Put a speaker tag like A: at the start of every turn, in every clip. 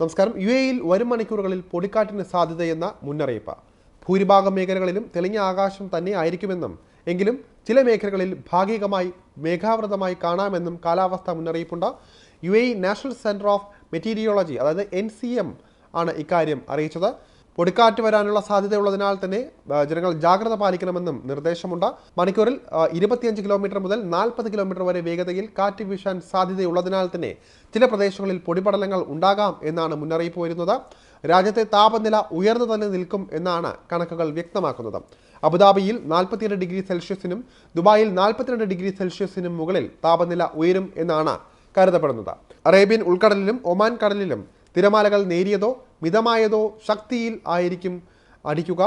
A: നമസ്കാരം. യു എയിൽ വരും മണിക്കൂറുകളിൽ പൊടിക്കാറ്റിന് സാധ്യതയെന്ന മുന്നറിയിപ്പ്. ഭൂരിഭാഗം മേഖലകളിലും തെളിഞ്ഞ ആകാശം തന്നെ ആയിരിക്കുമെന്നും എങ്കിലും ചില മേഖലകളിൽ ഭാഗികമായി മേഘാവൃതമായി കാണാമെന്നും കാലാവസ്ഥാ മുന്നറിയിപ്പുണ്ട്. U A national centre of meteorology അതായത് എൻ സി എം ആണ് ഇക്കാര്യം അറിയിച്ചത്. പൊടിക്കാറ്റ് വരാനുള്ള സാധ്യതയുള്ളതിനാൽ തന്നെ ജനങ്ങൾ ജാഗ്രത പാലിക്കണമെന്നും നിർദ്ദേശമുണ്ട്. മണിക്കൂറിൽ ഇരുപത്തിയഞ്ച് കിലോമീറ്റർ മുതൽ നാൽപ്പത് കിലോമീറ്റർ വരെ വേഗതയിൽ കാറ്റ് വീശാൻ സാധ്യതയുള്ളതിനാൽ തന്നെ ചില പ്രദേശങ്ങളിൽ പൊടിപടലങ്ങൾ ഉണ്ടാകാം എന്നാണ് മുന്നറിയിപ്പ് വരുന്നത്. രാജ്യത്തെ താപനില ഉയർന്നു തന്നെ നിൽക്കും എന്നാണ് കണക്കുകൾ വ്യക്തമാക്കുന്നത്. അബുദാബിയിൽ നാൽപ്പത്തിരണ്ട് ഡിഗ്രി സെൽഷ്യസിനും ദുബായിൽ നാൽപ്പത്തിരണ്ട് ഡിഗ്രി സെൽഷ്യസിനും മുകളിൽ താപനില ഉയരും എന്നാണ് കരുതപ്പെടുന്നത്. അറേബ്യൻ ഉൾക്കടലിലും ഒമാൻ കടലിലും തിരമാലകൾ നേരിയതോ മിതമായതോ ശക്തിയിൽ ആയിരിക്കും അടിക്കുക.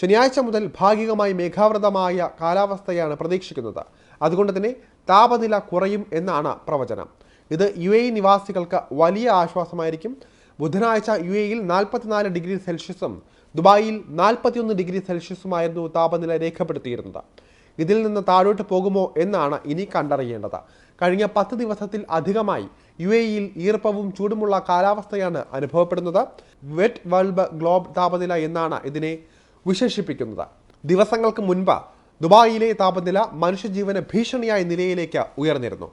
A: ശനിയാഴ്ച മുതൽ ഭാഗികമായി മേഘാവൃതമായ കാലാവസ്ഥയാണ് പ്രതീക്ഷിക്കുന്നത്. അതുകൊണ്ട് തന്നെ താപനില കുറയും എന്നാണ് പ്രവചനം. ഇത് യു എ നിവാസികൾക്ക് വലിയ ആശ്വാസമായിരിക്കും. ബുധനാഴ്ച യു എയിൽ നാൽപ്പത്തിനാല് ഡിഗ്രി സെൽഷ്യസും ദുബായിൽ നാൽപ്പത്തിയൊന്ന് ഡിഗ്രി സെൽഷ്യസുമായിരുന്നു താപനില രേഖപ്പെടുത്തിയിരുന്നത്. ഇതിൽ നിന്ന് താഴോട്ട് പോകുമോ എന്നാണ് ഇനി കണ്ടറിയേണ്ടത്. കഴിഞ്ഞ പത്ത് ദിവസത്തിൽ അധികമായി യു എ ഇയിൽ ഈർപ്പവും ചൂടുമുള്ള കാലാവസ്ഥയാണ് അനുഭവപ്പെടുന്നത്. വെറ്റ് ബൾബ് ഗ്ലോബ് താപനില എന്നാണ് ഇതിനെ വിശേഷിപ്പിക്കുന്നത്. ദിവസങ്ങൾക്ക് മുൻപ് ദുബായിലെ താപനില മനുഷ്യജീവന ഭീഷണിയായ നിലയിലേക്ക് ഉയർന്നിരുന്നു.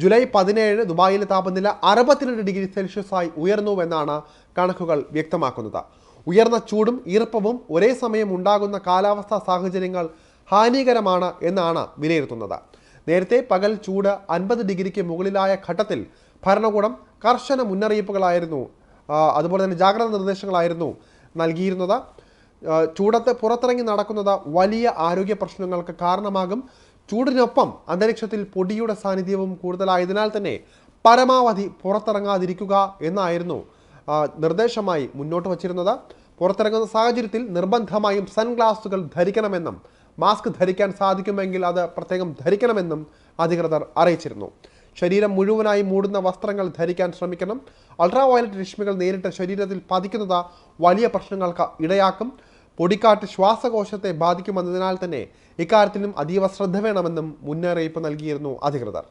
A: ജൂലൈ പതിനേഴ് ദുബായിലെ താപനില അറുപത്തിരണ്ട് ഡിഗ്രി സെൽഷ്യസായി ഉയർന്നുവെന്നാണ് കണക്കുകൾ വ്യക്തമാക്കുന്നത്. ഉയർന്ന ചൂടും ഈർപ്പവും ഒരേ സമയം ഉണ്ടാകുന്ന കാലാവസ്ഥാ സാഹചര്യങ്ങൾ ഹാനികരമാണ് എന്നാണ് വിലയിരുത്തുന്നത്. നേരത്തെ പകൽ ചൂട് അൻപത് ഡിഗ്രിക്ക് മുകളിലായ ഘട്ടത്തിൽ ഭരണകൂടം കർശന മുന്നറിയിപ്പുകളായിരുന്നു. അതുപോലെ തന്നെ ജാഗ്രതാ നിർദ്ദേശങ്ങളായിരുന്നു നൽകിയിരുന്നത്. ചൂടത്ത് പുറത്തിറങ്ങി നടക്കുന്നത് വലിയ ആരോഗ്യ പ്രശ്നങ്ങൾക്ക് കാരണമാകും. ചൂടിനൊപ്പം അന്തരീക്ഷത്തിൽ പൊടിയുടെ സാന്നിധ്യവും കൂടുതലായതിനാൽ തന്നെ പരമാവധി പുറത്തിറങ്ങാതിരിക്കുക എന്നായിരുന്നു നിർദ്ദേശമായി മുന്നോട്ട് വച്ചിരുന്നത്. പുറത്തിറങ്ങുന്ന സാഹചര്യത്തിൽ നിർബന്ധമായും സൺഗ്ലാസുകൾ ധരിക്കണമെന്നും മാസ്ക് ധരിക്കാൻ സാധിക്കുമെങ്കിൽ അത് പ്രത്യേകം ധരിക്കണമെന്നും അധികൃതർ അറിയിച്ചിരുന്നു. ശരീരം മുഴുവനായി മൂടുന്ന വസ്ത്രങ്ങൾ ധരിക്കാൻ ശ്രമിക്കണം. അൾട്രാ വയലറ്റ് രശ്മികൾ നേരിട്ട് ശരീരത്തിൽ പതിക്കുന്നത് വലിയ പ്രശ്നങ്ങൾക്ക് ഇടയാക്കും. പൊടിക്കാറ്റ് ശ്വാസകോശത്തെ ബാധിക്കുമെന്നതിനാൽ തന്നെ ഇക്കാര്യത്തിലും അതീവ ശ്രദ്ധ വേണമെന്നും മുന്നറിയിപ്പ് നൽകിയിരുന്നു അധികൃതർ.